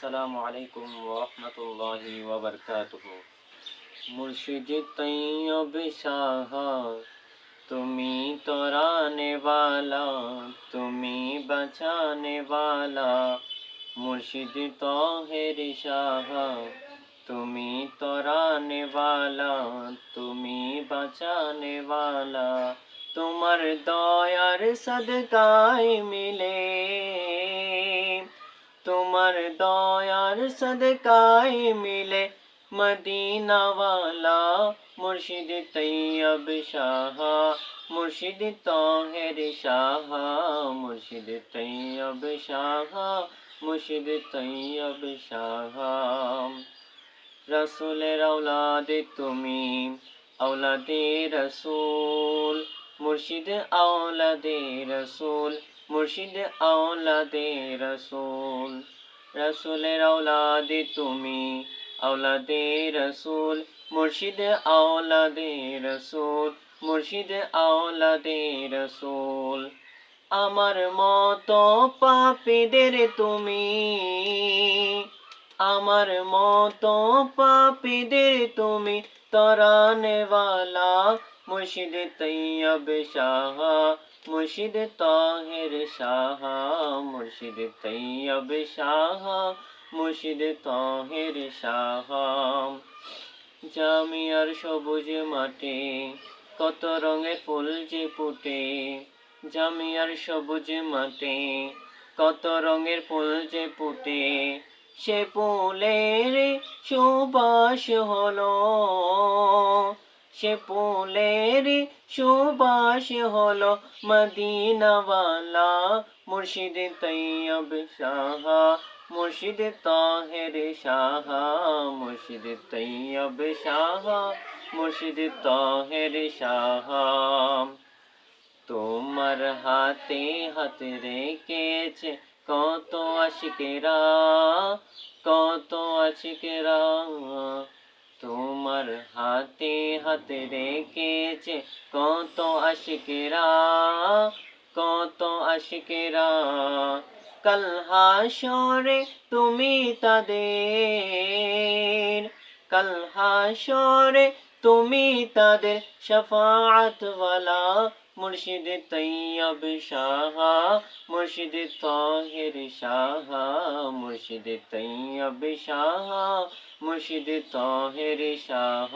আসসালামু আলাইকুম রহমতুল্লাহি ওবরকাতুহু মুর্শিদ তৈয়ব শাহ, তুমি তোরানে বালা, তুমি বাঁচানেওয়ালা মুর্শিদ তহের শাহ, তুমি তোরানে বালা, তুমি বাঁচানে বালা। তোমার দয়ার সদকায় মিলে তোমার দয়ার সদকায় মিলে মদিনাওয়ালা মুর্শিদ তৈয়ব শাহ, মুর্শিদ তহের শাহ, মুর্শিদ তৈয়ব শাহ, মুর্শিদ তৈয়ব শাহ। রসুলের আওলাদে তুমি, আওলাদে রসুল, মুর্শিদ আওলাদে রসুল মুর্শিদ আওলাদে রসুল, রসুলের আওলাদে তুমি, আওলাদে রসুল, মুর্শিদ আওলাদে রসুল, মুর্শিদ আওলাদে রসুল। আমার মতো পাপীদের তুমি, আমার মতো পাপীদের তুমি, তরানেওয়ালা মুর্শিদ তৈয়ব শাহ, মুর্শিদ তাহের শাহ, মুর্শিদ তৈয়ব শাহ, মুর্শিদ তাহের শাহ। জামিয়ার সবুজ মাঠে কত রঙের ফুল যে ফুটে, জামিয়ার সবুজ মাঠে কত রঙের ফুল যে ফুটে, সে ফুলের সুবাস হলো সে ফুলের সুবাস হলো মদিনাওয়ালা মুর্শিদ তৈয়ব শাহ, মুর্শিদ তাহের শাহ, মুর্শিদ তৈয়ব শাহ, মুর্শিদ তাহের শাহ। তোমার হাতে হাত রেখেছে কত আশিকেরা কত আশিকেরা। তোমার হাতে হাতে রেখেছে কত আশিকেরা কত আশিকেরা। কাল হাসরে তুমি তাদের, কাল হাসরে তুমি তাদের শফাআত ওয়ালা মুর্শিদ তৈয়ব শাহ মুর্শিদ তাহির শাহ মুর্শিদ তৈয়ব শাহ মুর্শিদ তাহির শাহ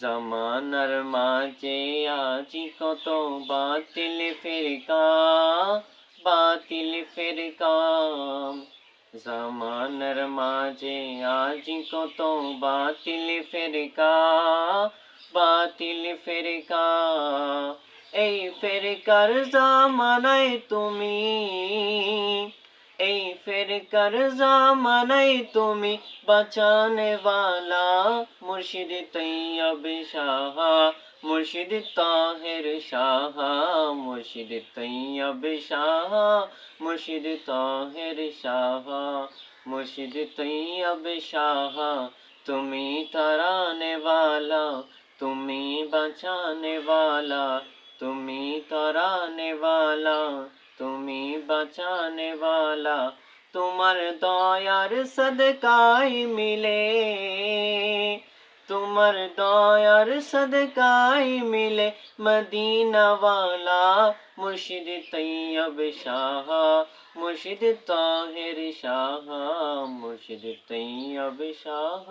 জামানার মাঝে আজি কত বাতিল ফিরকা বাতিল ফিরকা জামানার মাঝে আজি কত বাতিল ফিরকা বাতিল ফেরকা, এই ফেরকার জামানায় তুমি, এই ফেরকার জামানায় তুমি বাঁচানে বালা মুর্শিদ তৈয়ব সাহা মুর্শিদ তাহের সাহা মুর্শিদ তৈয়ব সাহা মুর্শিদ তাহের সাহা মুর্শিদ তৈয়ব সাহা তুমি তারানেওয়ালা তুমি বাঁচানে বালা, তুমি তরানে বালা, তুমি বাঁচানে বালা, তোমার দয়ার সদকাই মিলে, তোমার দয়ার সদকাই মিলে মদিনাওয়ালা মুর্শিদ তৈয়ব শাহ, মুর্শিদ তাহের শাহ, মুর্শিদ তৈয়ব শাহ।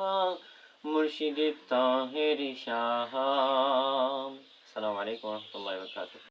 মুর্শিদ তাহেরি শাহ। আসসালামু আলাইকুম রহমতুল্লাহ ওয়া বারাকাতুহু।